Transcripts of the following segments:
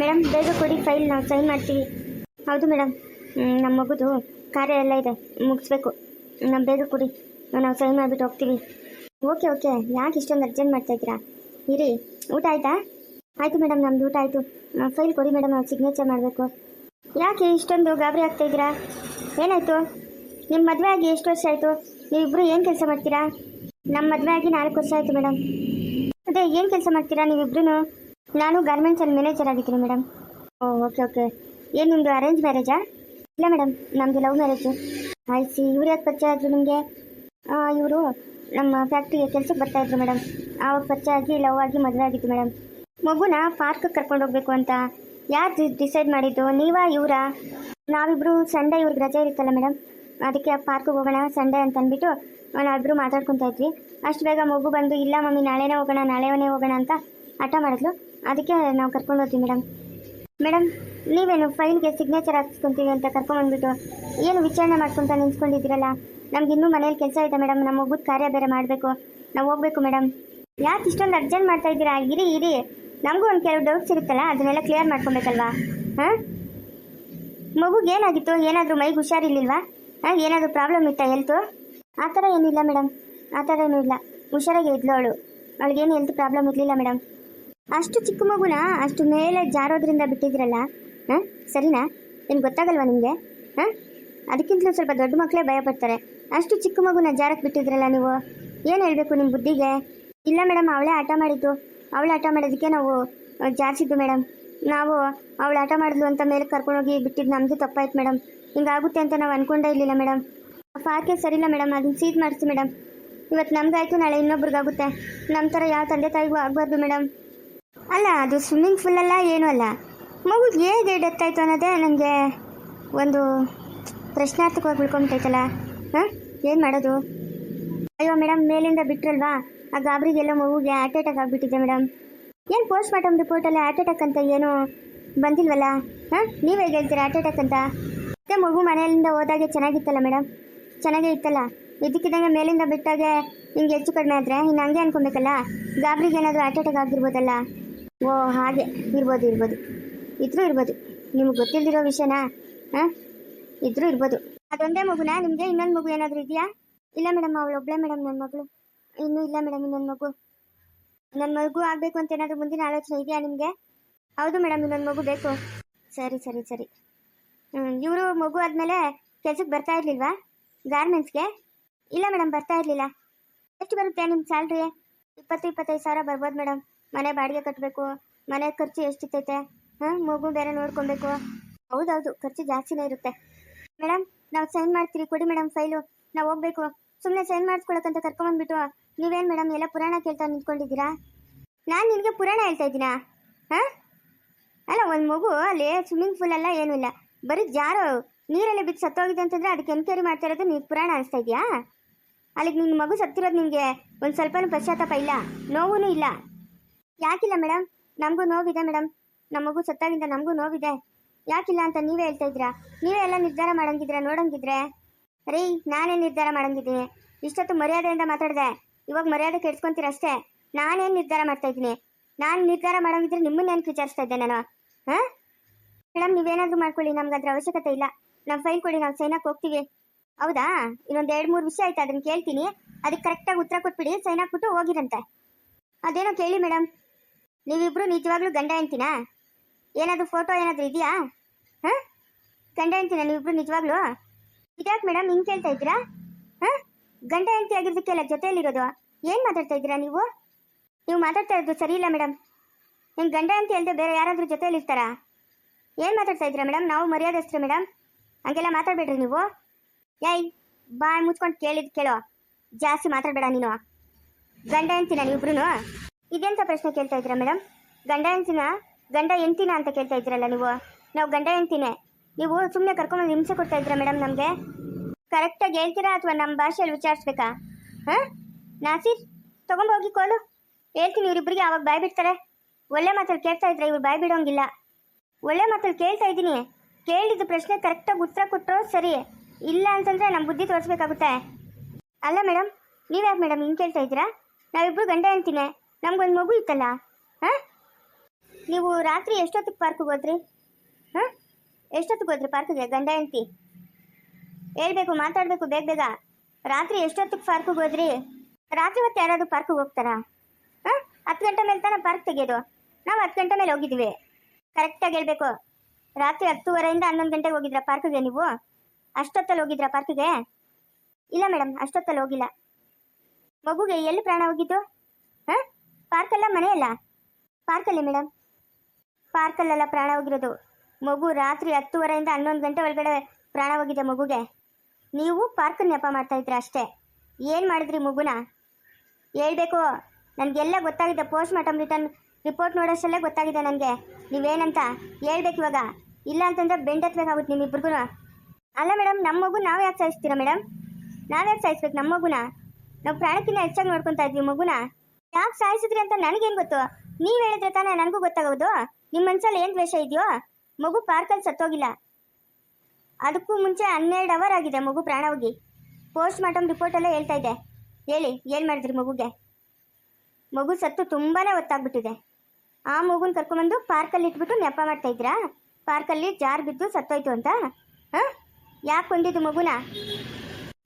Madam ಬೇಗ ಕೊಡಿ file ನಾವು ಸೈನ್ ಮಾಡ್ತೀವಿ ಹೌದು ಮೇಡಮ್ ನಮ್ಮ ಮಗುದು ಕಾರ್ಯ ಎಲ್ಲ ಇದೆ. ಮುಗಿಸ್ಬೇಕು. ನಮ್ಮ ಬೇಗ ಕೊಡಿ. ನಾವು ಸೈನ್ ಮಾಡಿಬಿಟ್ಟು ಹೋಗ್ತೀವಿ ಓಕೆ ಓಕೆ ಯಾಕೆ ಇಷ್ಟೊಂದು ಅರ್ಜೆಂಟ್ ಮಾಡ್ತಾ ಇದ್ದೀರಾ? ಇರಿ. ಊಟ ಆಯಿತಾ? ಆಯಿತು ಮೇಡಮ್ ನಮ್ದು ಊಟ ಆಯಿತು. ಫೈಲ್ ಕೊಡಿ ಮೇಡಮ್ ನಾವು ಸಿಗ್ನೇಚರ್ ಮಾಡಬೇಕು. ಯಾಕೆ ಇಷ್ಟೊಂದು ಗಾಬರಿ ಆಗ್ತಾ ಇದ್ದೀರಾ? ಏನಾಯಿತು? ನಿಮ್ಮ ಮದುವೆ ಆಗಿ ಎಷ್ಟು ವರ್ಷ ಆಯಿತು? ನೀವಿಬ್ಬರು ಏನು ಕೆಲಸ ಮಾಡ್ತೀರಾ? ನಮ್ಮ ಮದುವೆ ಆಗಿ ನಾಲ್ಕು ವರ್ಷ ಆಯಿತು ಮೇಡಮ್ ಅದೇ, ಏನು ಕೆಲಸ ಮಾಡ್ತೀರಾ ನೀವಿಬ್ರು ನಾನು ಗಾರ್ಮೆಂಟ್ಸಲ್ಲಿ ಮ್ಯಾನೇಜರ್ ಆಗಿದ್ದೀನಿ ಮೇಡಮ್ ಓ ಓಕೆ ಓಕೆ ಏನು ನಿಮ್ಮದು ಅರೇಂಜ್ ಮ್ಯಾರೇಜಾ ಇಲ್ಲ ಮೇಡಮ್ ನಮ್ಮದು ಲವ್ ಮ್ಯಾರೇಜು ಆಯ್ತು ಇವ್ರು ಯಾಕೆ ಪರಿಚಯ ಆದರು ನಿಮಗೆ? ಇವರು ನಮ್ಮ ಫ್ಯಾಕ್ಟ್ರಿಗೆ ಕೆಲಸಕ್ಕೆ ಬರ್ತಾ ಇದ್ರು ಮೇಡಮ್ ಆವಾಗ ಪರಿಚಯ ಆಗಿ ಲವ್ ಆಗಿ ಮದುವೆ ಆಗಿತ್ತು ಮೇಡಮ್ ಮಗುನ ಪಾರ್ಕಿಗೆ ಕರ್ಕೊಂಡು ಹೋಗಬೇಕು ಅಂತ ಯಾರು ಡಿಸೈಡ್ ಮಾಡಿದ್ದು? ನೀವಾ, ಇವರಾ? ನಾವಿಬ್ಬರು ಸಂಡೇ ಇವ್ರಿಗೆ ರಜೆ ಇರುತ್ತಲ್ಲ ಮೇಡಮ್ ಅದಕ್ಕೆ ಪಾರ್ಕಿಗೆ ಹೋಗೋಣ ಸಂಡೇ ಅಂತ ಅಂದ್ಬಿಟ್ಟು ನಾವಿಬ್ಬರು ಮಾತಾಡ್ಕೊತಾ ಇದ್ವಿ. ಅಷ್ಟು ಬೇಗ ಮಗು ಬಂದು, ಇಲ್ಲ, ಮಮ್ಮಿ, ನಾಳೆನೇ ಹೋಗೋಣ ನಾಳೆನೇ ಹೋಗೋಣ ಅಂತ ಹಠ ಮಾಡಿದ್ಲು. ಅದಕ್ಕೆ ನಾವು ಕರ್ಕೊಂಡು ಹೋಗ್ತೀವಿ ಮೇಡಮ್ ಮೇಡಮ್ ನೀವೇನು ಫೈಲ್ಗೆ ಸಿಗ್ನೇಚರ್ ಹಾಕ್ಸ್ಕೊಂತೀವಿ ಅಂತ ಕರ್ಕೊಂಡ್ಬಂದ್ಬಿಟ್ಟು ಏನು ವಿಚಾರಣೆ ಮಾಡ್ಕೊಂತ ನಿಂತ್ಕೊಂಡಿದ್ದೀರಲ್ಲ? ನಮ್ಗೆ ಇನ್ನೂ ಮನೇಲಿ ಕೆಲಸ ಇದೆ ಮೇಡಮ್ ನಮ್ಮ ಮಗುದ ಕಾರ್ಯ ಬೇರೆ ಮಾಡಬೇಕು. ನಾವು ಹೋಗ್ಬೇಕು ಮೇಡಮ್ ಯಾಕೆ ಇಷ್ಟೊಂದು ಅರ್ಜೆಂಟ್ ಮಾಡ್ತಾ ಇದ್ದೀರಾ? ಇರಿ ಇರಿ. ನಮಗೂ ಒಂದು ಕೆಲವು ಡೌಟ್ಸ್ ಇರುತ್ತಲ್ಲ, ಅದನ್ನೆಲ್ಲ ಕ್ಲಿಯರ್ ಮಾಡ್ಕೊಬೇಕಲ್ವಾ? ಹಾಂ? ಮಗುಗೆ ಏನಾಗಿತ್ತು? ಏನಾದರೂ ಮೈಗೆ ಹುಷಾರಿರ್ಲಿಲ್ವಾ? ಹಾಂ? ಏನಾದರೂ ಪ್ರಾಬ್ಲಮ್ ಇತ್ತಾ ಹೆಲ್ತು ಆ ಥರ ಏನಿಲ್ಲ ಮೇಡಮ್ ಆ ಥರ ಏನೂ ಇಲ್ಲ. ಹುಷಾರಾಗಿ ಇದ್ಲು ಅವಳು. ಅವಳಿಗೇನು ಹೆಲ್ತ್ ಪ್ರಾಬ್ಲಮ್ ಇರಲಿಲ್ಲ ಮೇಡಮ್ ಅಷ್ಟು ಚಿಕ್ಕ ಮಗುನ ಅಷ್ಟು ಮೇಲೆ ಜಾರೋದ್ರಿಂದ ಬಿಟ್ಟಿದ್ರಲ್ಲ, ಹಾಂ? ಸರಿನಾ? ಏನು ಗೊತ್ತಾಗಲ್ವಾ ನಿಮಗೆ? ಹಾಂ? ಅದಕ್ಕಿಂತಲೂ ಸ್ವಲ್ಪ ದೊಡ್ಡ ಮಕ್ಕಳೇ ಭಯಪಡ್ತಾರೆ. ಅಷ್ಟು ಚಿಕ್ಕ ಮಗುನ ಜಾರಕ್ಕೆ ಬಿಟ್ಟಿದ್ರಲ್ಲ ನೀವು? ಏನು ಹೇಳಬೇಕು ನಿಮ್ಮ ಬುದ್ಧಿಗೆ? ಇಲ್ಲ ಮೇಡಮ್, ಅವಳೇ ಆಟ ಮಾಡಿದ್ದು. ಅವಳು ಆಟ ಮಾಡೋದಕ್ಕೆ ನಾವು ಜಾರಿಸಿದ್ದು ಮೇಡಮ್. ನಾವು ಅವಳು ಆಟ ಮಾಡಿದ್ಲು ಅಂತ ಮೇಲೆ ಕರ್ಕೊಂಡೋಗಿ ಬಿಟ್ಟಿದ್ದು ನಮ್ಮದು ತಪ್ಪಾಯ್ತು ಮೇಡಮ್. ಹಿಂಗಾಗುತ್ತೆ ಅಂತ ನಾವು ಅನ್ಕೊಂಡೇ ಇರಲಿಲ್ಲ ಮೇಡಮ್. ಫಾರ್ಕೆ ಸರಿಯಿಲ್ಲ ಮೇಡಮ್, ಅದನ್ನ ಸೀದ್ ಮಾಡಿಸಿ ಮೇಡಮ್. ಇವತ್ತು ನಮ್ಗಾಯ್ತು, ನಾಳೆ ಇನ್ನೊಬ್ರಿಗಾಗುತ್ತೆ. ನಮ್ಮ ಥರ ಯಾವ ತಂದೆ ತಾಯಿಗೂ ಆಗಬಾರ್ದು ಮೇಡಮ್. ಅಲ್ಲ, ಅದು ಸ್ವಿಮ್ಮಿಂಗ್ ಫೂಲ್ ಅಲ್ಲ, ಏನೂ ಅಲ್ಲ. ಮಗು ಹೇಗೆ ಡೆತ್ ಆಯಿತು ಅನ್ನೋದೇ ನನಗೆ ಒಂದು ಪ್ರಶ್ನಾರ್ಥಕವಾಗಿ ಉಳ್ಕೊಂಬಿಟ್ಟೈತಲ್ಲ. ಹಾಂ? ಏನು ಮಾಡೋದು? ಅಯ್ಯೋ ಮೇಡಮ್ ಮೇಲಿಂದ ಬಿಟ್ರಲ್ವಾ? ಆ ಗಾಬರಿಗೆಲ್ಲ ಮಗುಗೆ ಹಾರ್ಟ್ ಅಟ್ಯಾಕ್ ಆಗಿಬಿಟ್ಟಿದೆ ಮೇಡಮ್ ಏನು ಪೋಸ್ಟ್ ಮಾರ್ಟಮ್ ರಿಪೋರ್ಟಲ್ಲಿ ಹಾರ್ಟ್ ಅಟ್ಯಾಕ್ ಅಂತ ಏನು ಬಂದಿಲ್ವಲ್ಲ? ಹಾಂ? ನೀವೇ ಹೇಳ್ತೀರಾ ಹಾರ್ಟ್ ಅಟ್ಯಾಕ್ ಅಂತ? ಮತ್ತೆ ಮಗು ಮನೆಯಿಂದ ಹೋದಾಗೆ ಚೆನ್ನಾಗಿತ್ತಲ್ಲ ಮೇಡಮ್ ಚೆನ್ನಾಗೇ ಇತ್ತಲ್ಲ? ಇದಕ್ಕಿದ್ದಂಗೆ ಮೇಲಿಂದ ಬಿಟ್ಟಾಗೆ ಹಿಂಗೆ ಹೆಚ್ಚು ಕಡಿಮೆ ಆದರೆ, ಇನ್ನು ಹಂಗೆ ಅನ್ಕೊಬೇಕಲ್ಲ? ಗಾಬರಿಗೆ ಏನಾದರೂ ಹಾರ್ಟ್ ಅಟ್ಯಾಕ್ ಆಗಿರ್ಬೋದಲ್ಲ? ಓ, ಹಾಗೆ. ಇರ್ಬೋದು ಇರ್ಬೋದು. ಇದ್ರೂ ಇರ್ಬೋದು. ನಿಮ್ಗೆ ಗೊತ್ತಿಲ್ದಿರೋ ವಿಷಯನಾ? ಹಾಂ? ಇದ್ರೂ ಇರ್ಬೋದು. ಅದೊಂದೇ ಮಗುನಾ? ನಿಮಗೆ ಇನ್ನೊಂದು ಮಗು ಏನಾದರೂ ಇದೆಯಾ? ಇಲ್ಲ ಮೇಡಮ್, ಅವಳು ಒಬ್ಬಳೇ ಮೇಡಮ್ ನನ್ನ ಮಗಳು. ಇನ್ನೂ ಇಲ್ಲ ಮೇಡಮ್, ಇನ್ನೊಂದು ಮಗು. ನನ್ನ ಮಗು ಆಗಬೇಕು ಅಂತ ಏನಾದರೂ ಮುಂದಿನ ಆಲೋಚನೆ ಇದೆಯಾ ನಿಮಗೆ? ಹೌದು ಮೇಡಮ್, ಇನ್ನೊಂದು ಮಗು ಬೇಕು. ಸರಿ ಸರಿ ಸರಿ. ಇವರು ಮಗು ಆದಮೇಲೆ ಕೆಲಸಕ್ಕೆ ಬರ್ತಾ ಇರಲಿಲ್ವಾ? ಗಾರ್ಮೆಂಟ್ಸ್ಗೆ? ಇಲ್ಲ ಮೇಡಮ್, ಬರ್ತಾ ಇರಲಿಲ್ಲ. ಎಷ್ಟು ಬರುತ್ತೆ ನಿಮ್ಮ ಸ್ಯಾಲ್ರಿ? ಇಪ್ಪತ್ತು, ಇಪ್ಪತ್ತೈದು ಸಾವಿರ ಬರ್ಬೋದು ಮೇಡಮ್. ಮನೆ ಬಾಡಿಗೆ ಕಟ್ಟಬೇಕು ಮನೆ ಖರ್ಚು ಎಷ್ಟಿರ್ತೈತೆ, ಹಾಂ, ಮಗು ಬೇರೆ ನೋಡ್ಕೊಬೇಕು. ಹೌದೌದು, ಖರ್ಚು ಜಾಸ್ತಿನೇ ಇರುತ್ತೆ. ಮೇಡಮ್ ನಾವು ಸೈನ್ ಮಾಡ್ತೀರಿ, ಕೊಡಿ ಮೇಡಮ್ ಫೈಲು. ನಾವು ಹೋಗ್ಬೇಕು. ಸುಮ್ಮನೆ ಸೈನ್ ಮಾಡಿಸ್ಕೊಳಕ್ಕಂತ ಕರ್ಕೊಂಬಂದ್ಬಿಟ್ಟು, ನೀವೇನು ಮೇಡಮ್ ಎಲ್ಲ ಪುರಾಣ ಕೇಳ್ತಾ ನಿಂತ್ಕೊಂಡಿದ್ದೀರಾ? ನಾನು ನಿನಗೆ ಪುರಾಣ ಹೇಳ್ತಾ ಇದ್ದೀನಾ? ಹಾಂ? ಅಲ್ಲ, ಒಂದು ಮಗು, ಅಲ್ಲಿ ಸ್ವಿಮ್ಮಿಂಗ್ ಪೂಲ್ ಎಲ್ಲ ಏನೂ ಇಲ್ಲ. ಬರೀ ಜಾರೋ, ನೀರಲ್ಲಿ ಬಿದ್ದು ಸತ್ತೋಗಿದೆ ಅಂತಂದ್ರೆ ಅದಕ್ಕೆ ಎನ್ಕ್ವೈರಿ ಮಾಡ್ತಾ ಇರೋದು ನೀನು ಪುರಾಣ ಅನಿಸ್ತಾ ಇದೆಯಾ ಅಲ್ಲಿಗೆ ನಿನ್ನ ಮಗು ಸತ್ತಿರೋದು ನಿಮಗೆ ಒಂದು ಸ್ವಲ್ಪನೂ ಪಶ್ಚಾತ್ತಾಪ ಇಲ್ಲ ನೋವೂ ಇಲ್ಲ. ಯಾಕಿಲ್ಲ ಮೇಡಮ್ ನಮಗೂ ನೋವಿದೆ ಮೇಡಮ್ ನಮಗೂ ಮಗು ಸತ್ತಾಗಿಂದ ನಮಗೂ ನೋವಿದೆ. ಯಾಕಿಲ್ಲ ಅಂತ ನೀವೇ ಹೇಳ್ತಾ ಇದ್ದೀರಾ? ನೀವೇ ಎಲ್ಲ ನಿರ್ಧಾರ ಮಾಡಂಗಿದ್ರೆ ನೋಡಂಗಿದ್ರೆ? ರೀ ನಾನೇ ನಿರ್ಧಾರ ಮಾಡಂಗಿದ್ದೀನಿ? ಇಷ್ಟೊತ್ತು ಮರ್ಯಾದೆಯಿಂದ ಮಾತಾಡಿದೆ. ಇವಾಗ ಮರ್ಯಾದೆ ಕೆಡ್ಸ್ಕೊಂತೀರ ಅಷ್ಟೇ ನಾನೇನು ನಿರ್ಧಾರ ಮಾಡ್ತಾ ಇದ್ದೀನಿ? ನಾನು ನಿರ್ಧಾರ ಮಾಡೋಂಗಿದ್ರೆ ನಿಮ್ಮನ್ನ ನೆನಪು ವಿಚಾರಿಸ್ತಾ ಇದ್ದೆ ನಾನು? ಹಾಂ? ಮೇಡಮ್ ನೀವೇನಾದರೂ ಮಾಡ್ಕೊಳ್ಳಿ ನಮ್ಗೆ ಅದ್ರ ಅವಶ್ಯಕತೆ ಇಲ್ಲ. ನಾವು ಫೈಲ್ ಕೊಡಿ, ನಾವು ಸೈನಾಕ್ ಹೋಗ್ತೀವಿ. ಹೌದಾ? ಇನ್ನೊಂದು ಎರಡು ಮೂರು ವಿಷಯ ಆಯ್ತು ಅದನ್ನು ಕೇಳ್ತೀನಿ. ಅದಕ್ಕೆ ಕರೆಕ್ಟಾಗಿ ಉತ್ತರ ಕೊಟ್ಬಿಡಿ, ಸೈನ್ ಹಾಕ್ಬಿಟ್ಟು ಹೋಗಿರಂತೆ. ಅದೇನೋ ಕೇಳಿ ಮೇಡಮ್ ನೀವಿಬ್ರು ನಿಜವಾಗ್ಲೂ ಗಂಡ ಹೆಂಡ್ತಿನಾ? ಏನಾದರೂ ಫೋಟೋ ಏನಾದರೂ ಇದೆಯಾ? ಹಾಂ? ಗಂಡ ಹೆಂಡ್ತಿನ ನೀವಿಬ್ರು ನಿಜವಾಗ್ಲೂ? ಇದ್ಯಾಕೆ ಮೇಡಮ್ ಹಿಂಗೆ ಕೇಳ್ತಾ ಇದ್ದೀರಾ? ಹಾಂ? ಗಂಡ ಹೆಂಡ್ತಿ ಆಗಿರೋದಕ್ಕೆಲ್ಲ ಜೊತೆಯಲ್ಲಿರೋದು? ಏನು ಮಾತಾಡ್ತಾ ಇದ್ದೀರಾ ನೀವು? ನೀವು ಮಾತಾಡ್ತಾ ಇರೋದು ಸರಿ ಇಲ್ಲ ಮೇಡಮ್ ನಿಮ್ಮ ಗಂಡ ಹೆಂಡ್ತಿ ಅಲ್ಲದೆ ಬೇರೆ ಯಾರಾದರೂ ಜೊತೆಯಲ್ಲಿ ಇರ್ತಾರಾ ಏನು ಮಾತಾಡ್ತಾ ಇದ್ದೀರಾ ಮೇಡಮ್ ನಾವು ಮರ್ಯಾದಸ್ತ್ರ ಮೇಡಮ್ ಹಂಗೆಲ್ಲ ಮಾತಾಡಬೇಡ್ರಿ ನೀವು. ಏಯ್, ಬಾಯ್ ಮುಚ್ಕೊಂಡು ಕೇಳಿದ್ ಕೇಳೋ. ಜಾಸ್ತಿ ಮಾತಾಡಬೇಡ ನೀನು. ಗಂಡ ಹೆಂಡ್ತಿನ ನೀವಿಬ್ರು ಇದೆಂತ ಪ್ರಶ್ನೆ ಕೇಳ್ತಾ ಇದ್ದೀರಾ ಮೇಡಮ್? ಗಂಡ ಹೆಂಡ್ತಿನ ಗಂಡ ಹೆಂಡ್ತಿನ ಅಂತ ಕೇಳ್ತಾ ಇದ್ದೀರಲ್ಲ ನೀವು? ನಾವು ಗಂಡ ಹೆಂಡ್ತಿನೇ. ನೀವು ಸುಮ್ಮನೆ ಕರ್ಕೊಂಡು ಹಿಂಸೆ ಕೊಡ್ತಾ ಇದ್ದೀರಾ ಮೇಡಮ್ ನಮಗೆ? ಕರೆಕ್ಟಾಗಿ ಹೇಳ್ತೀರಾ ಅಥವಾ ನಮ್ಮ ಭಾಷೆಯಲ್ಲಿ ವಿಚಾರಿಸ್ಬೇಕಾ? ಹಾಂ? ನಾಸೀರ್ ತಗೊಂಡೋಗಿ ಕೋಲು ಹೇಳ್ತೀನಿ ಇವರಿಬ್ಬರಿಗೆ ಆವಾಗ ಬಾಯ್ ಬಿಡ್ತಾರೆ. ಒಳ್ಳೆ ಮಾತಲ್ಲಿ ಕೇಳ್ತಾ ಇದ್ರೆ ಇವ್ರು ಬಾಯ್ ಬಿಡೋಂಗಿಲ್ಲ. ಒಳ್ಳೆ ಮಾತಲ್ಲಿ ಕೇಳ್ತಾ ಇದ್ದೀನಿ. ಕೇಳಿದ ಪ್ರಶ್ನೆ ಕರೆಕ್ಟಾಗಿ ಉತ್ತರ ಕೊಟ್ಟರು ಸರಿ. ಇಲ್ಲ ಅಂತಂದ್ರೆ ನಮ್ಮ ಬುದ್ಧಿ ತೋರಿಸ್ಬೇಕಾಗುತ್ತೆ. ಅಲ್ಲ ಮೇಡಮ್, ನೀವ್ಯಾಕೆ ಮೇಡಮ್ ಹಿಂಗೆ ಕೇಳ್ತಾ ಇದ್ದೀರಾ? ನಾವಿಬ್ಬರು ಗಂಡ ಅಂತೀನಿ ನಮ್ಗೊಂದು ಮಗು ಇತ್ತಲ್ಲ, ಹಾಂ? ನೀವು ರಾತ್ರಿ ಎಷ್ಟೊತ್ತಿಗೆ ಪಾರ್ಕಿಗೆ ಹೋದ್ರಿ? ಹಾಂ? ಎಷ್ಟೊತ್ತಿಗೆ ಹೋದ್ರಿ ಪಾರ್ಕಿಗೆ ಗಂಡ ಹೆಂಡತಿ? ಹೇಳ್ಬೇಕು, ಮಾತಾಡಬೇಕು ಬೇಗ ಬೇಗ. ರಾತ್ರಿ ಎಷ್ಟೊತ್ತಿಗೆ ಪಾರ್ಕಿಗೆ ಹೋದ್ರಿ? ರಾತ್ರಿ ಹೊತ್ತು ಯಾರಾದರೂ ಪಾರ್ಕಿಗೆ ಹೋಗ್ತಾರಾ? ಹಾಂ? ಹತ್ತು ಗಂಟೆ ಮೇಲೆ ತಾನೇ ಪಾರ್ಕ್ ತೆಗೆಯೋದು. ನಾವು ಹತ್ತು ಗಂಟೆ ಮೇಲೆ ಹೋಗಿದ್ವಿ. ಕರೆಕ್ಟಾಗಿ ಹೇಳ್ಬೇಕು. ರಾತ್ರಿ ಹತ್ತುವರೆಯಿಂದ ಹನ್ನೊಂದು ಗಂಟೆಗೆ ಹೋಗಿದ್ರಾ ಪಾರ್ಕಿಗೆ ನೀವು? ಅಷ್ಟೊತ್ತಲ್ಲಿ ಹೋಗಿದ್ರಾ ಪಾರ್ಕಿಗೆ ಇಲ್ಲ ಮೇಡಮ್ ಅಷ್ಟೊತ್ತಲ್ಲಿ ಹೋಗಿಲ್ಲ. ಮಗುಗೆ ಎಲ್ಲಿ ಪ್ರಾಣ ಹೋಗಿದ್ದು? ಪಾರ್ಕಲ್ಲ ಮನೆಯಲ್ಲ? ಪಾರ್ಕಲ್ಲಿ ಮೇಡಮ್ ಪಾರ್ಕಲ್ಲೆಲ್ಲ ಪ್ರಾಣ ಹೋಗಿರೋದು. ಮಗು ರಾತ್ರಿ ಹತ್ತುವರೆಯಿಂದ ಹನ್ನೊಂದು ಗಂಟೆ ಒಳಗಡೆ ಪ್ರಾಣ ಹೋಗಿದೆ ಮಗುಗೆ. ನೀವು ಪಾರ್ಕ್ ನೆಪ ಮಾಡ್ತಾ ಇದ್ರಿ ಅಷ್ಟೇ? ಏನು ಮಾಡಿದ್ರಿ ಮಗುನ? ಹೇಳ್ಬೇಕು. ನನಗೆಲ್ಲ ಗೊತ್ತಾಗಿದೆ ಪೋಸ್ಟ್ ಮಾರ್ಟಮ್ ರಿಟರ್ನ್ ರಿಪೋರ್ಟ್ ನೋಡೋಷ್ಟಲ್ಲೇ ಗೊತ್ತಾಗಿದೆ ನನಗೆ. ನೀವೇನಂತ? ಹೇಳ್ಬೇಕು ಇವಾಗ. ಇಲ್ಲ ಅಂತಂದ್ರೆ ಬೆಂಡತ್ಬೇಕಾಗುತ್ತೆ ನಿಮ್ಮಿಬ್ರಿಗೂ. ಅಲ್ಲ ಮೇಡಮ್ ನಮ್ಮ ಮಗು ನಾವು ಯಾಕೆ ಸಾಯಿಸ್ತೀರಾ ಮೇಡಮ್ ನಾವ್ಯಾಕೆ ಸಾಯಿಸ್ಬೇಕು ನಮ್ಮ ಮಗುನ? ನಾವು ಪ್ರಾಣಕ್ಕಿಂತ ಹೆಚ್ಚಾಗಿ ನೋಡ್ಕೊತಾ ಇದ್ವಿ ಮಗುನ. ಯಾಕೆ ಸಾಯಿಸಿದ್ರಿ ಅಂತ ನನಗೇನು ಗೊತ್ತು? ನೀವು ಹೇಳಿದ್ರೆ ತಾನೇ ನನಗೂ ಗೊತ್ತಾಗೋದು? ನಿಮ್ಮ ಮನ್ಸಲ್ಲಿ ಏನು ದ್ವೇಷ ಇದೆಯೋ? ಮಗು ಪಾರ್ಕಲ್ಲಿ ಸತ್ತೋಗಿಲ್ಲ. ಅದಕ್ಕೂ ಮುಂಚೆ ಹನ್ನೆರಡು ಅವರ್ ಆಗಿದೆ ಮಗು ಪ್ರಾಣ ಹೋಗಿ. ಪೋಸ್ಟ್ ಮಾರ್ಟಮ್ ರಿಪೋರ್ಟಲ್ಲೇ ಹೇಳ್ತಾ ಇದೆ. ಹೇಳಿ, ಏನು ಮಾಡಿದ್ರಿ ಮಗುಗೆ? ಮಗು ಸತ್ತು ತುಂಬಾನೇ ಹೊತ್ತಾಗ್ಬಿಟ್ಟಿದೆ. ಆ ಮಗುನ ಕರ್ಕೊಂಬಂದು ಪಾರ್ಕಲ್ಲಿ ಇಟ್ಬಿಟ್ಟು ನೆಪ ಮಾಡ್ತಾ ಇದ್ರಾ ಪಾರ್ಕಲ್ಲಿ ಜಾರ್ ಬಿದ್ದು ಸತ್ತೋಯ್ತು ಅಂತ? ಹಾಂ? ಯಾಕೆ ಕೊಂದಿದ್ದು ಮಗುನ?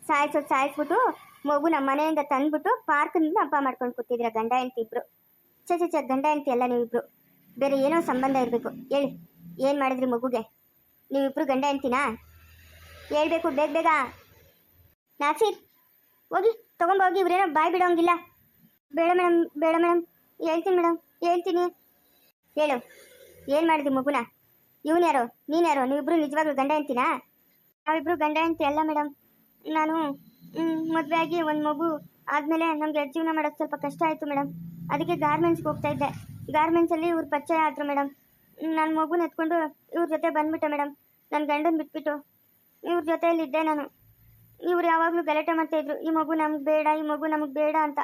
ಸಾಯಿಸೋದು ಸಾಯಿಸ್ಬಿಟ್ಟು ಮಗುನ ಮನೆಯಿಂದ ತಂದ್ಬಿಟ್ಟು ಪಾರ್ಕ್ನಿಂದ ಹಬ್ಬ ಮಾಡ್ಕೊಂಡು ಕೂತಿದ್ರ ಗಂಡ ಹೆಂಡತಿ ಇಬ್ರು? ಚ ಚೆ ಗಂಡ ಹೆಂಡತಿ ಅಲ್ಲ ನೀವಿಬ್ರು. ಬೇರೆ ಏನೋ ಸಂಬಂಧ ಇರಬೇಕು. ಹೇಳಿ, ಏನು ಮಾಡಿದ್ರಿ ಮಗುಗೆ? ನೀವಿಬ್ರು ಗಂಡ ಹೆಂಡ್ತಿನಾ? ಹೇಳ್ಬೇಕು, ಬೇಗ ಬೇಗ. ನಾಸೀರ್, ಹೋಗಿ ತಗೊಂಬೋಗಿ ಇವ್ರೇನೋ ಬಾಯ್ ಬಿಡೋಂಗಿಲ್ಲ. ಬೇಡ ಮೇಡಮ್ ಬೇಡ ಮೇಡಮ್. ಹೇಳ್ತೀನಿ ಮೇಡಮ್, ಹೇಳ್ತೀನಿ. ಹೇಳು, ಏನು ಮಾಡಿದ್ರಿ ಮಗುನ? ಇವನು ಯಾರೋ? ನೀನು ಯಾರೋ? ನೀವಿಬ್ರು ನಿಜವಾಗ್ಲೂ ಗಂಡ ಹೆಂಡ್ತಿನಾ? ನಾವಿಬ್ರು ಗಂಡ ಹೆಂಡ್ತಿ ಅಲ್ಲ ಮೇಡಮ್. ನಾನು ಮದುವೆ ಆಗಿ ಒಂದು ಮಗು ಆದಮೇಲೆ ನಮಗೆ ಜೀವನ ಮಾಡೋದು ಸ್ವಲ್ಪ ಕಷ್ಟ ಆಯಿತು ಮೇಡಮ್ ಅದಕ್ಕೆ ಗಾರ್ಮೆಂಟ್ಸ್ಗೆ ಹೋಗ್ತಾ ಇದ್ದೆ. ಗಾರ್ಮೆಂಟ್ಸಲ್ಲಿ ಇವ್ರು ಪರಿಚಯ ಆದರು ಮೇಡಮ್ ನನ್ನ ಮಗುನ ಎತ್ಕೊಂಡು ಇವ್ರ ಜೊತೆ ಬಂದ್ಬಿಟ್ಟೆ ಮೇಡಮ್ ನನ್ನ ಗಂಡನ ಬಿಟ್ಬಿಟ್ಟು ಇವ್ರ ಜೊತೆಯಲ್ಲಿದ್ದೆ ನಾನು. ಇವ್ರು ಯಾವಾಗಲೂ ಗಲಾಟೆ ಮಾಡ್ತಾಯಿದ್ರು ಈ ಮಗು ನಮ್ಗೆ ಬೇಡ, ಈ ಮಗು ನಮಗೆ ಬೇಡ ಅಂತ.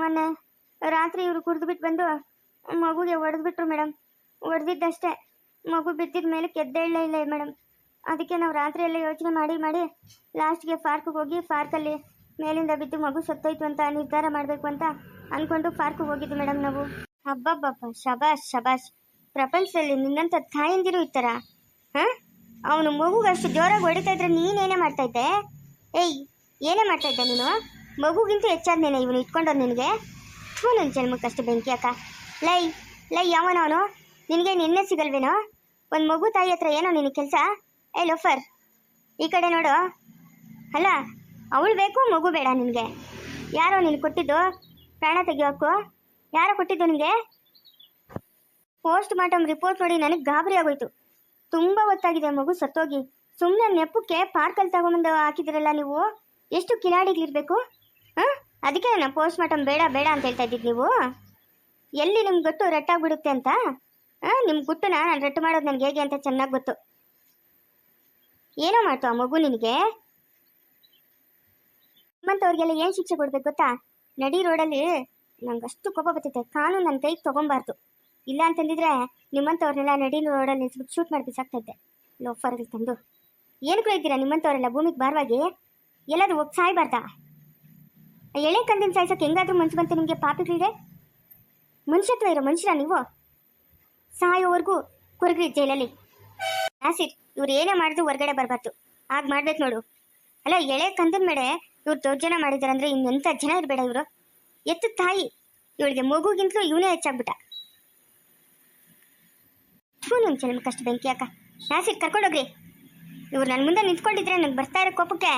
ಮೊನ್ನೆ ರಾತ್ರಿ ಇವರು ಕುಡಿದ್ಬಿಟ್ಟು ಬಂದು ಮಗುಗೆ ಹೊಡೆದ್ಬಿಟ್ರು ಮೇಡಮ್ ಹೊಡೆದಿದ್ದಷ್ಟೇ. ಮಗು ಬಿದ್ದಿದ ಮೇಲೆ ಕೆದ್ದೇಳಲೇ ಇಲ್ಲ ಮೇಡಮ್ ಅದಕ್ಕೆ ನಾವು ರಾತ್ರಿ ಎಲ್ಲ ಯೋಚನೆ ಮಾಡಿ ಮಾಡಿ ಲಾಸ್ಟ್ಗೆ ಪಾರ್ಕ್ಗೆ ಹೋಗಿ ಪಾರ್ಕಲ್ಲಿ ಮೇಲಿಂದ ಬಿದ್ದು ಮಗು ಸತ್ತೋಯ್ತು ಅಂತ ನಿರ್ಧಾರ ಮಾಡಬೇಕು ಅಂತ ಅಂದ್ಕೊಂಡು ಪಾರ್ಕ್ಗೆ ಹೋಗಿದ್ವಿ ಮೇಡಮ್ ನಾವು. ಹಬ್ಬಬ್ಬಪ್ಪ ಶಬಾಷ್ ಶಬಾಷ್. ಪ್ರಪಂಚದಲ್ಲಿ ನಿನ್ನಂಥ ತಾಯಂದಿರು ಇತ್ತರ ಹಾಂ? ಅವನು ಮಗುಗೆ ಅಷ್ಟು ಜೋರಾಗಿ ಹೊಡಿತಾ ಇದ್ರೆ ನೀನೇನೇ ಮಾಡ್ತಾ ಇದ್ದೆ? ಏಯ್, ಏನೇ ಮಾಡ್ತಾ ಇದ್ದೆ ನೀನು? ಮಗುಗಿಂತ ಹೆಚ್ಚಾದ್ನೇನೆ ಇವನು ಇಟ್ಕೊಂಡು ನಿನಗೆ? ಹ್ಞೂ ನನ್ನ ಜನ್ಮಕ್ಕಷ್ಟು ಬೆಂಕಿ ಅಕ್ಕ. ಲೈ ಲೈ ಯಾವನವನು? ನಿನಗೆ ನಿನ್ನೆ ಸಿಗಲ್ವೇನೋ? ಒಂದು ಮಗು ತಾಯಿ ಹತ್ರ ಏನೋ ನಿನ್ನ ಕೆಲಸ? ಏ, ಲೋಫರ್, ಈ ಕಡೆ ನೋಡು. ಅಲ್ಲ, ಅವಳು ಬೇಕು, ಮಗು ಬೇಡ ನಿನಗೆ. ಯಾರೋ ನೀನು ಕೊಟ್ಟಿದ್ದು? ಪ್ರಾಣ ತೆಗಿಯೋಕು? ಯಾರೋ ಕೊಟ್ಟಿದ್ದು ನಿನಗೆ? ಪೋಸ್ಟ್ ಮಾರ್ಟಮ್ ರಿಪೋರ್ಟ್ ನೋಡಿ ನನಗೆ ಗಾಬರಿ ಆಗೋಯ್ತು. ತುಂಬ ಹೊತ್ತಾಗಿದೆ ಮಗು ಸತ್ತೋಗಿ. ಸುಮ್ಮನೆ ನೆಪ್ಪಕ್ಕೆ ಪಾರ್ಕಲ್ಲಿ ತಗೊಂಬಂದು ಹಾಕಿದಿರಲ್ಲ ನೀವು? ಎಷ್ಟು ಕಿಲಾಡಿಗಳಿರಬೇಕು ಹಾಂ? ಅದಕ್ಕೆ ನಾನು ಪೋಸ್ಟ್ ಮಾರ್ಟಮ್ ಬೇಡ ಬೇಡ ಅಂತ ಹೇಳ್ತಾ ಇದ್ದಿದ್ದು ನೀವು? ಎಲ್ಲಿ ನಿಮ್ಗೆ ಗೊತ್ತು ರಟ್ಟಾಗ್ಬಿಡುತ್ತೆ ಅಂತ? ಹಾಂ? ನಿಮ್ಮ ಗುಟ್ಟನ ನಾನು ರಟ್ಟು ಮಾಡೋದು ನನಗೆ ಹೇಗೆ ಅಂತ ಚೆನ್ನಾಗಿ ಗೊತ್ತು. ಏನೋ ಮಾಡ್ತು ಆ ಮಗು ನಿನಗೆ? ನಿಮ್ಮಂಥವ್ರಿಗೆಲ್ಲ ಏನು ಶಿಕ್ಷೆ ಕೊಡ್ಬೇಕು ಗೊತ್ತಾ? ನಡಿ ರೋಡಲ್ಲಿ. ನಂಗೆ ಅಷ್ಟು ಕೋಪ ಬರ್ತೈತೆ. ಕಾನೂನು ನನ್ನ ಕೈಗೆ ತೊಗೊಂಬಾರ್ದು. ಇಲ್ಲ ಅಂತಂದಿದ್ರೆ ನಿಮ್ಮಂಥವ್ರನ್ನೆಲ್ಲ ನಡಿ ರೋಡಲ್ಲಿ ನಿಲ್ಸ್ಬಿಟ್ಟು ಶೂಟ್ ಮಾಡಿ ಬಿಸಾಕ್ತೈತೆ. ಲೋಫರ್ಗೆ ತಂದು. ಏನು ಇದ್ದೀರಾ ನಿಮ್ಮಂಥವ್ರೆಲ್ಲ ಭೂಮಿಗೆ ಬಾರವಾಗಿ? ಎಲ್ಲಾದ್ರೂ ಹೋಗಿ ಸಾಯ್ಬಾರ್ದಾ? ಎಳೆ ಕಂದಿನ ಸಾಯ್ಸೋಕೆ ಹೆಂಗಾದ್ರೂ ಮನ್ಸು ಬಂತು ನಿಮಗೆ ಪಾಪಿಗಳಿದೆ ಮನುಷ್ಯತ್ವ ಇರೋ ಮನುಷ್ಯರ ನೀವು? ಸಾಯೋವರೆಗೂ ಕೊರಗ್ರಿ ಜೈಲಲ್ಲಿ. ನಾಸಿರ್ ಇವ್ರು ಏನೇ ಮಾಡಿದ್ರು ಹೊರಗಡೆ ಬರಬಾರ್ದು. ಆಗ ಮಾಡ್ಬೇಕು ನೋಡು. ಅಲ್ಲ, ಎಳೆ ಕಂದದ ಮೇಲೆ ಇವ್ರು ದೌರ್ಜನ್ಯ ಮಾಡಿದಾರೆ ಅಂದ್ರೆ ಇನ್ನೆಂಥ ಜನ ಇರಬೇಡ ಇವರು? ಎತ್ತು ತಾಯಿ. ಇವಳಿಗೆ ಮಗುಗಿಂತಲೂ ಇವನೇ ಹೆಚ್ಚಾಗ್ಬಿಟ್ಟ. ಥೂ ನಿಮ್ಮ ಕಷ್ಟ ಬೆಂಕಿ ಅಕ್ಕ ನಾಸಿರ್ ಕರ್ಕೊಂಡೋಗ್ರಿ ಇವ್ರು ನನ್ನ ಮುಂದೆ ನಿಂತ್ಕೊಂಡಿದ್ರೆ ನಂಗೆ ಬರ್ತಾ ಇರೋ ಕೋಪಕ್ಕೆ